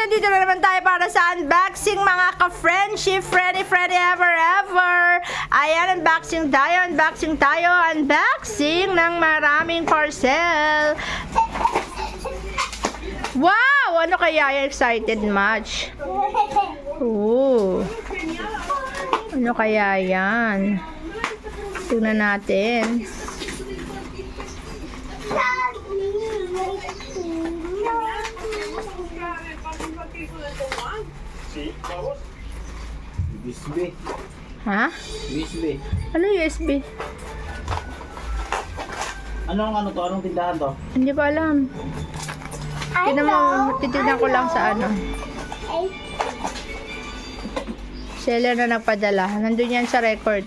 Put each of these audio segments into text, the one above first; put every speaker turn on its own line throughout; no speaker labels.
nandito na naman tayo para sa unboxing mga ka-friendship, Freddy, Freddy, ever, ever. Ayan, unboxing tayo, unboxing tayo, unboxing ng maraming parcel. Wow! Ano kaya? Excited much. Ooh. Ano kaya yan? Tingnan natin.
USB.
Ha?
USB.
Ano USB?
Ano ang ano to? Anong tindahan to?
Hindi ko alam. Tignan mo, titignan ko lang sa ano. Seller na nagpadala. Nandun yan sa record.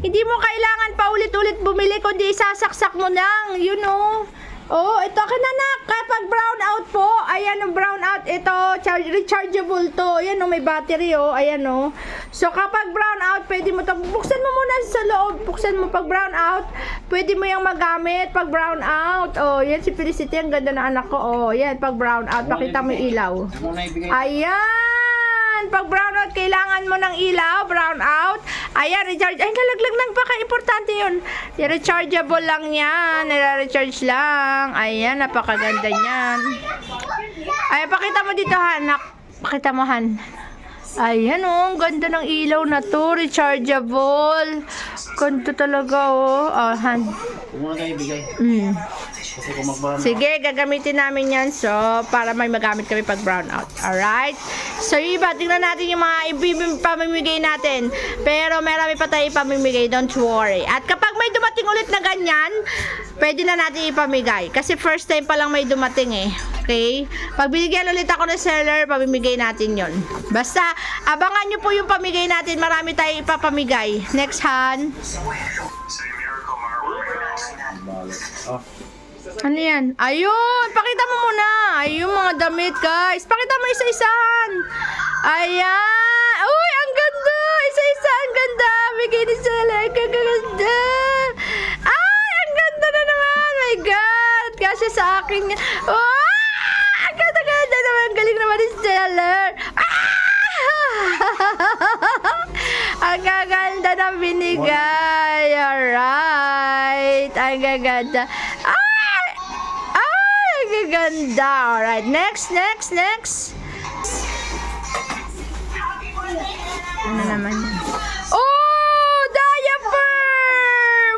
Hindi mo kailangan pa ulit-ulit bumili kundi isasaksak mo lang. You know? Oh, ito kananak. Kapag brown out po, ayan ang brown out. Ito, charge, rechargeable to. Ayan oh, may battery oh. Ayan oh. So, kapag brown out, pwede mo to. Buksan mo muna sa loob. Buksan mo pag brown out. Pwede mo yung magamit pag brown out. Oh, yan si Felicity. Ang ganda ng anak ko. Oh, yan. Pag brown out, pakita mo yung ilaw.
Na ibigay?
Ayan! Pag brown out, kailangan mo ng ilaw, brown out. Ayan, recharge. Ay, nalaglag ng baka. Importante yun. Rechargeable lang yan. Nire-recharge lang. Ayan, napakaganda niyan. Ay, pakita mo dito, Hanak. Pakita mo, Han. Ayan, oh. Ang ganda ng ilaw na to. Rechargeable. Ganda talaga, oh. Oh, Han.
Huwag mo na tayo ibigay.
Mm.
Kasi kung magbahan
Sige, gagamitin namin yan. So, para may magamit kami pag brown out. Alright? So, yung iba, tingnan natin yung mga ibibim pamimigay natin. Pero, marami pa tayo ipamimigay. Don't worry. At kapag may dumating ulit na ganyan, pwede na natin ipamigay. Kasi first time pa lang may dumating eh. Okay? Pag binigyan ulit ako ng seller, pamimigay natin yon. Basta, abangan nyo po yung pamigay natin. Marami tayong ipapamigay. Next, Han.
balot. Oh,
Ano yan? Ayun! Pakita mo muna! Ayun mga damit, guys! Pakita mo isa-isahan! Ayan! Uy! Ang ganda! Isa-isa! Ang ganda! Bigay ni Sela! Ang ganda! Ay! Ang ganda na naman! My God! Kasi sa akin yan. Oh! Ang ganda-ganda naman! Ang galing naman ni Seller! Ah! Ang gaganda ng binigay! Alright! Ang gaganda! Gaganda! Alright, next, next, next! Ano naman yan? Oh! Diaper!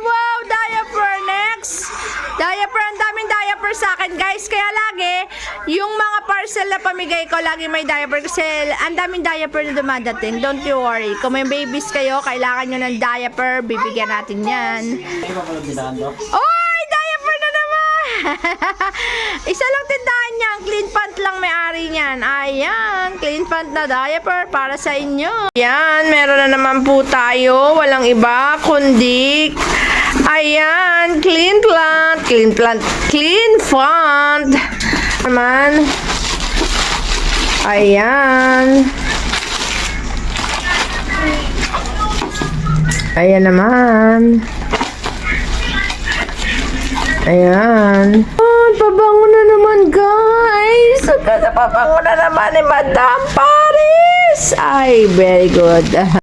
Wow! Diaper! Next! Diaper! Ang daming diaper sa akin, guys. Kaya lagi, yung mga parcel na pamigay ko, lagi may diaper. Kasi ang daming diaper na dumadating. Don't you worry. Kung may babies kayo, kailangan nyo ng diaper. Bibigyan natin yan.
ano
Isa lang tindahan niya. Clean pant lang may-ari niyan. Ayan. Clean pant na diaper para sa inyo. Ayan. Meron na naman po tayo. Walang iba kundi... Ayan. Clean plant. Clean plant. Clean font. Naman. Ayan. Ayan naman. Ayan. Oh, pabango na naman, guys. Pabango na naman ni Madam Paris. Ay, very good.